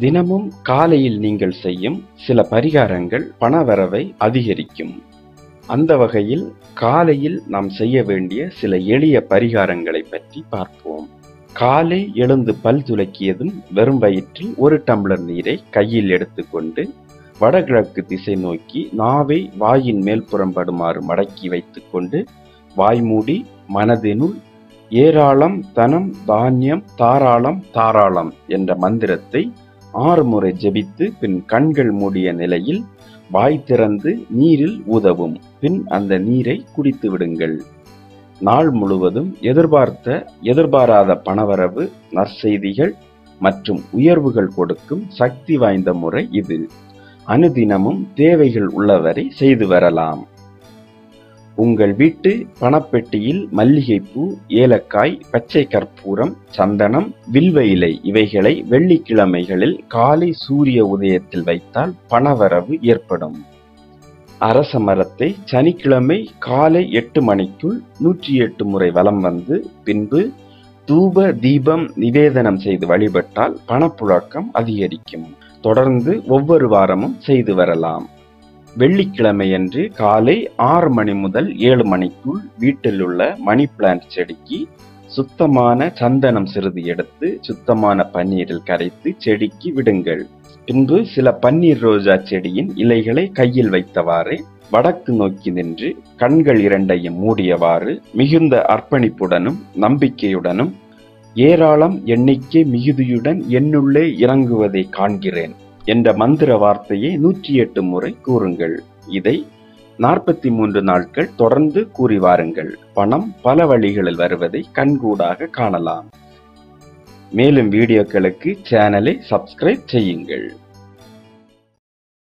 தினமும் காலையில் நீங்கள் செய்யும் சில பரிகாரங்கள் பணவரவை அதிகரிக்கும். அந்த வகையில் காலையில் நாம் செய்ய வேண்டிய சில எளிய பரிகாரங்களை பற்றி பார்ப்போம். காலை எழுந்து பல் துலக்கியதும் வெறும் வயிற்றில் ஒரு டம்ளர் நீரை கையில் எடுத்துக்கொண்டு வடகிழக்கு திசை நோக்கி நாவை வாயின் மேல்புறம் படுமாறு மடக்கி வைத்துக்கொண்டு வாய்மூடி மனதினுள் ஏராளம் தனம் தானியம் தாராளம் தாராளம் என்ற மந்திரத்தை ஆறு முறை ஜெபித்து பின் கண்கள் மூடிய நிலையில் வாய் திறந்து நீரில் ஊதவும். பின் அந்த நீரை குடித்து விடுங்கள். நாள் முழுவதும் எதிர்பார்த்த எதிர்பாராத பணவரவு நற்செய்திகள் மற்றும் உயர்வுகள் கொடுக்கும் சக்தி வாய்ந்த முறை இது. அனுதினமும் தேவைகள் உள்ளவரை செய்து வரலாம். உங்கள் வீட்டு பணப்பெட்டியில் மல்லிகைப்பூ ஏலக்காய் பச்சை கற்பூரம் சந்தனம் வில்வ இலை இவைகளை வெள்ளிக்கிழமைகளில் காலை சூரிய உதயத்தில் வைத்தால் பணவரவு ஏற்படும். அரச மரத்தை சனிக்கிழமை காலை எட்டு மணிக்குள் நூற்றி எட்டு முறை வலம் வந்து பின்பு தூப தீபம் நிவேதனம் செய்து வழிபட்டால் பணப்புழக்கம் அதிகரிக்கும். தொடர்ந்து ஒவ்வொரு வாரமும் செய்து வரலாம். வெள்ளிக்கிழமையன்று காலை ஆறு மணி முதல் ஏழு மணிக்குள் வீட்டில் உள்ள மணி பிளான்ட் செடிக்கு சுத்தமான சந்தனம் சிறிது எடுத்து சுத்தமான பன்னீரில் கரைத்து செடிக்கு விடுங்கள். பின்பு சில பன்னீர் ரோஜா செடியின் இலைகளை கையில் வைத்தவாறு வடக்கு நோக்கி நின்று கண்கள் இரண்டையும் மூடியவாறு மிகுந்த அர்ப்பணிப்புடனும் நம்பிக்கையுடனும் ஏராளம் எண்ணிக்கை மிகுதியுடன் என்னுள்ளே இறங்குவதை காண்கிறேன். என்ற மந்திர வார்த்தையை நூற்றி எட்டு முறை கூறுங்கள். இதை நாற்பத்தி மூன்று நாட்கள் தொடர்ந்து கூறி வாருங்கள். பணம் பல வழிகளில் வருவதை கண்கூடாக காணலாம். மேலும் வீடியோக்களுக்கு சேனலை சப்ஸ்கிரைப் செய்யுங்கள்.